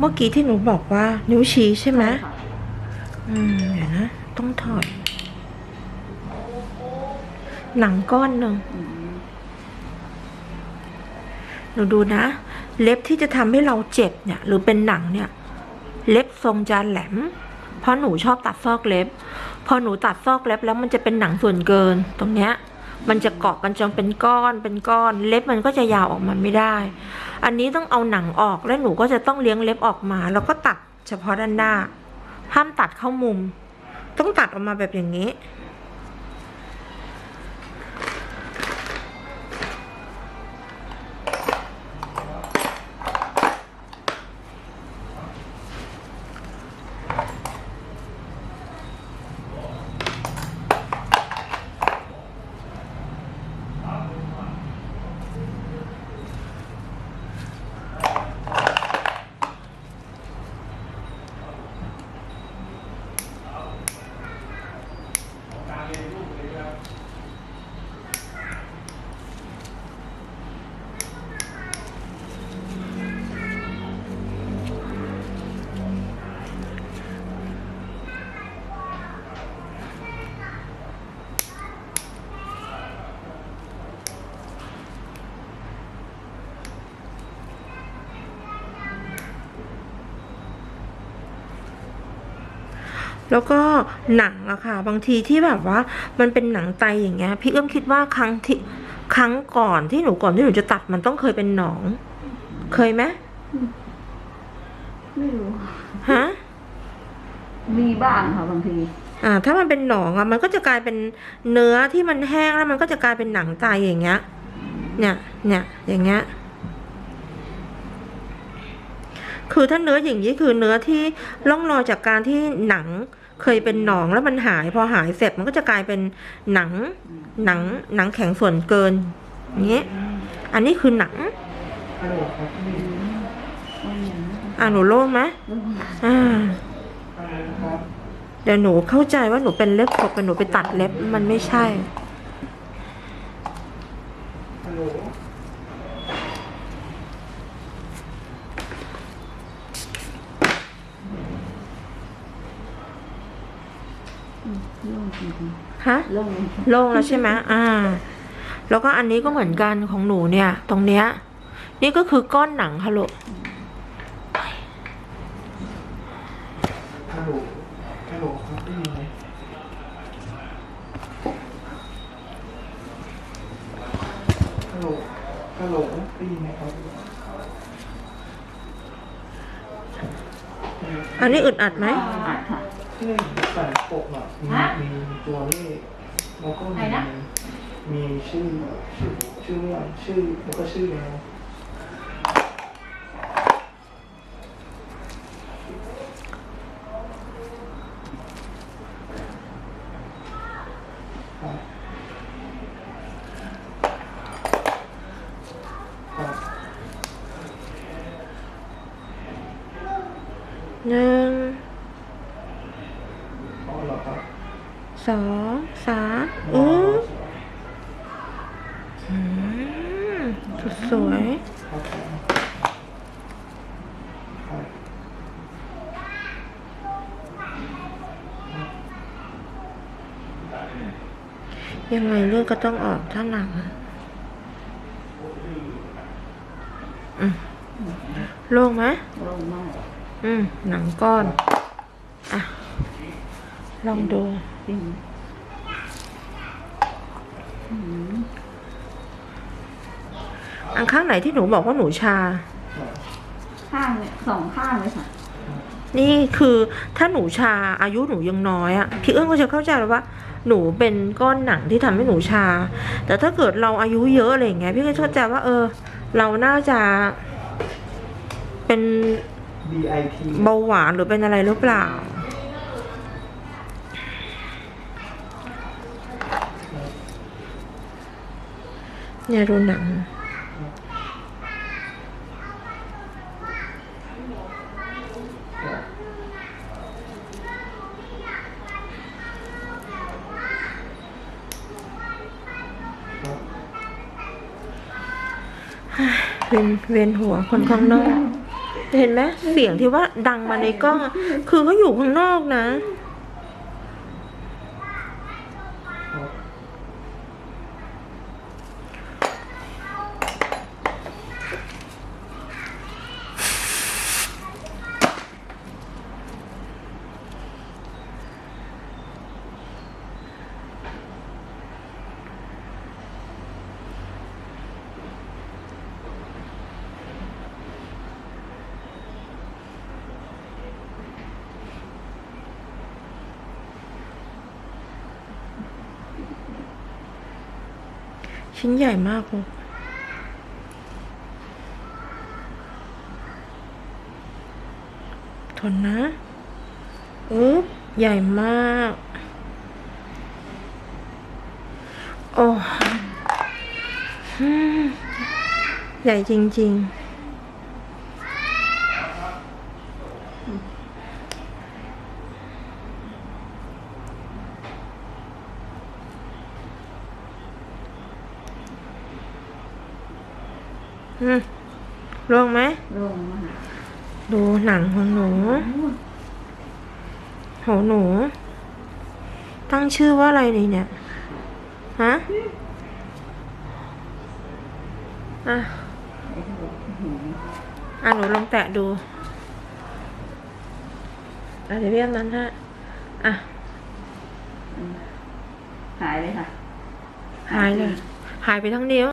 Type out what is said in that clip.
เมื่อกี้ที่หนูบอกว่านิ้วชี้ใช่ไหมค่ะอืมเดี๋ยวนะต้องถอด หนังก้อนหนึ่งอืมหนูดูนะ เล็บที่จะทำให้เราเจ็บเนี่ย หรือเป็นหนังเนี่ย เล็บทรงจะแหลม เพราะหนูชอบตัดซอกเล็บ พอหนูตัดซอกเล็บแล้วมันจะเป็นหนังส่วนเกิน ตรงเนี้ย มันจะเกาะกันจนเป็นก้อนเป็นก้อน เล็บมันก็จะยาวออกมาไม่ได้ อันนี้ต้องเอาหนังออกแล้วหนูก็จะต้องเลี้ยงเล็บออกมา แล้วก็ตัดเฉพาะด้านหน้า ห้ามตัดเข้ามุม ต้องตัดออกมาแบบอย่างนี้ แล้วก็หนังอะค่ะ บางทีที่แบบว่ามันเป็นหนังไตอย่างเงี้ย พี่เอื้อมคิดว่าครั้งที่ครั้งก่อนที่หนูก่อนที่หนูจะตัดมันต้องเคยเป็นหนอง เคยไหมไม่รู้ฮะมีบ้างค่ะบางที อ่า ถ้ามันเป็นหนองอะมันก็จะกลายเป็นเนื้อที่มันแห้งแล้วมันก็จะกลายเป็นหนังไตอย่างเงี้ย เนี่ย เนี่ย อย่างเงี้ยคือถ้าเนื้ออย่างนี้คือเนื้อที่ร่องรอยจากการที่หนัง เคยเป็นหนองแล้วมันหาย พอหายเสร็จมันก็จะกลายเป็นหนังหนังหนังแข็งส่วนเกินอย่างเงี้ยอันนี้คือหนังอ่าหนูโล่งไหมอ่าเดี๋ยวหนูเข้าใจว่าหนูเป็นเล็บขบแต่หนูไปตัดเล็บมันไม่ใช่ โล่งจริง ฮะๆโล่งโล่งแล้วใช่ไหมอ่า แล้วก็อันนี้ก็เหมือนกันของหนูเนี่ย ตรงเนี้ย นี่ก็คือก้อนหนังค่ะลูกฮัลโหลฮัลโหลครับได้ยินไหมฮัลโหลฮัลโหลได้ยินไหมครับอันนี้อึดอัดไหมอะค่ะ ที่ใส่ปกอะมีมีตัวเลขแล้วก็มีมีชื่อชื่อชื่อเรื่องชื่อแล้วก็ชื่อแล้วครับครับ หนึ่ง อ๋อเหรอครับ สองสามอ๋อือออืมสุดสวยครับผมครับยังไงเลือดก็ต้องออกถ้าหนังอืมโล่งไหมโล่งมาก อืม หนังก้อน อะ ลองดูจ ริงอืมอันข้างไหนที่หนูบอกว่าหนูชา ข้างเนี่ยสองข้างเลยค่ะ นี่คือถ้าหนูชาอายุหนูยังน้อยอะพี่เอื้องก็จะเข้าใจแล้วว่าหนูเป็นก้อนหนังที่ทำให้หนูชา แต่ถ้าเกิดเราอายุเยอะอะไรอย่างเงี้ยพี่ก็เข้าใจว่า เออ เราน่าจะเป็น BIP เบาหวานหรือเป็นอะไรหรือเปล่า เนี่ยดูหนัง เวียนเวียนหัวคนข้างนอก เห็นไหมเสียงที่ว่าดังมาในกล้องอะคือเขาอยู่ข้างนอกนะ ชิ้นใหญ่มากลูกทนนะอึ๊บใหญ่มาก โอ้ใหญ่จริง ๆ อืมลงไหมลงมาดูหนังของหนูของหนู ตั้งชื่อว่าอะไรดีเนี่ย ฮะ อะ อะ หนูลองแตะดู อะ เดี๋ยวพี่อำนั้นฮะ อะ หายเลยค่ะ หายเลย หายไปทั้งนิ้ว